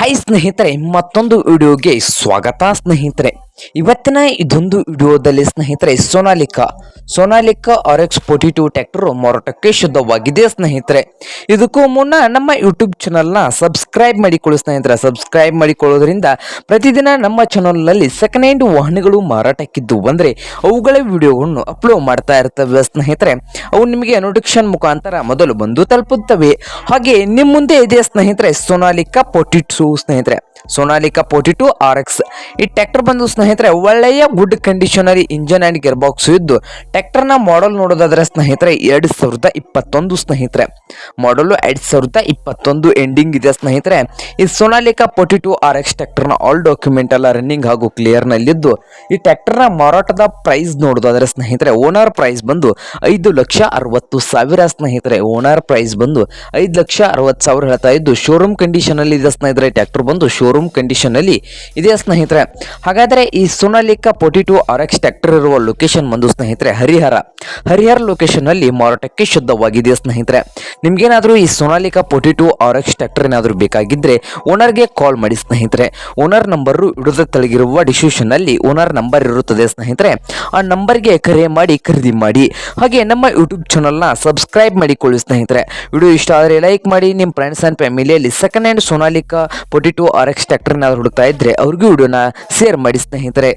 Hi ಸ್ನೇಹಿತರೆ ಮತ್ತೊಂದು ವಿಡಿಯೋಗೆ ಸ್ವಾಗತ ಸ್ನೇಹಿತರೆ. ಇವತ್ತಿನ ಇದೊಂದು ವಿಡಿಯೋದಲ್ಲಿ ಸ್ನೇಹಿತರೆ, Sonalika. Sonalika R X forty two tractor ಮಾರಾಟಕ್ಕೆ ಶುದ್ಧವಾಗಿದೆ ಸ್ನೇಹಿತರೆ. ಇದಕ್ಕೂ ಮುನ್ನ ನಮ್ಮ ಯೂಟ್ಯೂಬ್ ಚಾನಲ್ನ ಸಬ್ಸ್ಕ್ರೈಬ್ ಮಾಡಿಕೊಳ್ಳಿ ಸ್ನೇಹಿತರೆ. ಸಬ್ಸ್ಕ್ರೈಬ್ ಮಾಡಿಕೊಳ್ಳೋದ್ರಿಂದ ಪ್ರತಿದಿನ ನಮ್ಮ ಚಾನಲ್ನಲ್ಲಿ ಸೆಕೆಂಡ್ ಹ್ಯಾಂಡ್ ವಾಹನಗಳು ಮಾರಾಟಕ್ಕಿದ್ದು ಬಂದರೆ ಅವುಗಳ ವಿಡಿಯೋಗಳನ್ನು ಅಪ್ಲೋಡ್ ಮಾಡ್ತಾ ಇರ್ತವೆ ಸ್ನೇಹಿತರೆ. ಅವು ನಿಮಗೆ ನೋಟಿಫಿಕೇಶನ್ ಮುಖಾಂತರ ಮೊದಲು ಬಂದು ತಲುಪುತ್ತವೆ. ಹಾಗೆ ನಿಮ್ಮ ಮುಂದೆ ಇದೆ ಸ್ನೇಹಿತರೆ, ಸೋನಾಲಿಕಾ ಟು ಸ್ನೇಹಿತರೆ. Sonalika forty two R X. ಈ ಟ್ರ್ಯಾಕ್ಟರ್ ಬಂದು ಸ್ನೇಹಿತರೆ, ಒಳ್ಳೆಯ ಗುಡ್ ಕಂಡೀಷನರಿ ಇಂಜನ್ ಆ್ಯಂಡ್ ಗೇರ್ ಬಾಕ್ಸ್ ಇದ್ದು, ಟ್ರ್ಯಾಕ್ಟರ್ನ ಮಾಡಲ್ ನೋಡೋದಾದ್ರೆ ಸ್ನೇಹಿತರೆ, ಎರಡು ಸಾವಿರದ ಇಪ್ಪತ್ತೊಂದು ಸ್ನೇಹಿತರೆ. ಮಾಡಲು ಎರಡು ಸಾವಿರದ ಇಪ್ಪತ್ತೊಂದು ಎಂಡಿಂಗ್ ಇದೆ ಸ್ನೇಹಿತರೆ. ಈ Sonalika forty two R X ಟ್ರ್ಯಾಕ್ಟರ್ನ ಆಲ್ ಡಾಕ್ಯುಮೆಂಟ್ ಎಲ್ಲ ರನ್ನಿಂಗ್ ಹಾಗೂ ಕ್ಲಿಯರ್ನಲ್ಲಿದ್ದು ಈ ಟ್ರ್ಯಾಕ್ಟರ್ನ ಮಾರಾಟದ ಪ್ರೈಸ್ ನೋಡೋದಾದ್ರೆ ಸ್ನೇಹಿತರೆ ಓನರ್ ಪ್ರೈಸ್ ಬಂದು ಐದು ಲಕ್ಷ ಅರವತ್ತು ಸಾವಿರ ಸ್ನೇಹಿತರೆ. ಓನರ್ ಪ್ರೈಸ್ ಬಂದು ಐದು ಲಕ್ಷ ಅರವತ್ತು ಸಾವಿರ ಹೇಳ್ತಾ ಇದ್ದು ಶೋರೂಮ್ ಕಂಡೀಷನಲ್ಲಿ ಇದೆ ಸ್ನೇಹಿತರೆ ಟ್ಯಾಕ್ಟರ್ ಬಂದು ಶೋರೂಮ್ ಕಂಡೀಷನಲ್ಲಿ ಇದೆ ಸ್ನೇಹಿತರೆ? ಹಾಗಾದರೆ ಈ Sonalika forty two R X tractor ಇರುವ ಲೊಕೇಶನ್ ಬಂದು ಸ್ನೇಹಿತರೆ, ಹರಿಹರ. ಹರಿಹರ ಲೊಕೇಶನ್ನಲ್ಲಿ ಮಾರಾಟಕ್ಕೆ ಶುದ್ಧವಾಗಿದೆ ಸ್ನೇಹಿತರೆ? ನಿಮಗೇನಾದರೂ ಈ Sonalika forty two R X tractor ಏನಾದರೂ ಬೇಕಾಗಿದ್ದರೆ ಓನರ್ಗೆ ಕಾಲ್ ಮಾಡಿ ಸ್ನೇಹಿತರೆ. ಓನರ್ ನಂಬರು ಇಡದ ತೆಳಗಿರುವ ಡಿಸ್ಕ್ರಿಪ್ಷನ್ನಲ್ಲಿ ಓನರ್ ನಂಬರ್ ಇರುತ್ತದೆ ಸ್ನೇಹಿತರೆ. ಆ ನಂಬರ್ಗೆ ಕರೆ ಮಾಡಿ ಖರೀದಿ ಮಾಡಿ. ಹಾಗೆ ನಮ್ಮ ಯೂಟ್ಯೂಬ್ ಚಾನಲ್ನ ಸಬ್ಸ್ಕ್ರೈಬ್ ಮಾಡಿಕೊಳ್ಳಿ ಸ್ನೇಹಿತರೆ. ವಿಡಿಯೋ ಇಷ್ಟ ಆದರೆ ಲೈಕ್ ಮಾಡಿ. ನಿಮ್ಮ ಫ್ರೆಂಡ್ಸ್ ಆ್ಯಂಡ್ ಫ್ಯಾಮಿಲಿಯಲ್ಲಿ second hand Sonalika forty two R X ಟ್ರ್ಯಾಕ್ಟರ್ನ ಹುಡುಕ್ತಾ ಇದ್ದರೆ ಅವ್ರಿಗೂ ವಿಡಿಯೋನ ಶೇರ್ ಮಾಡಿ ಸ್ನೇಹಿತರೆ.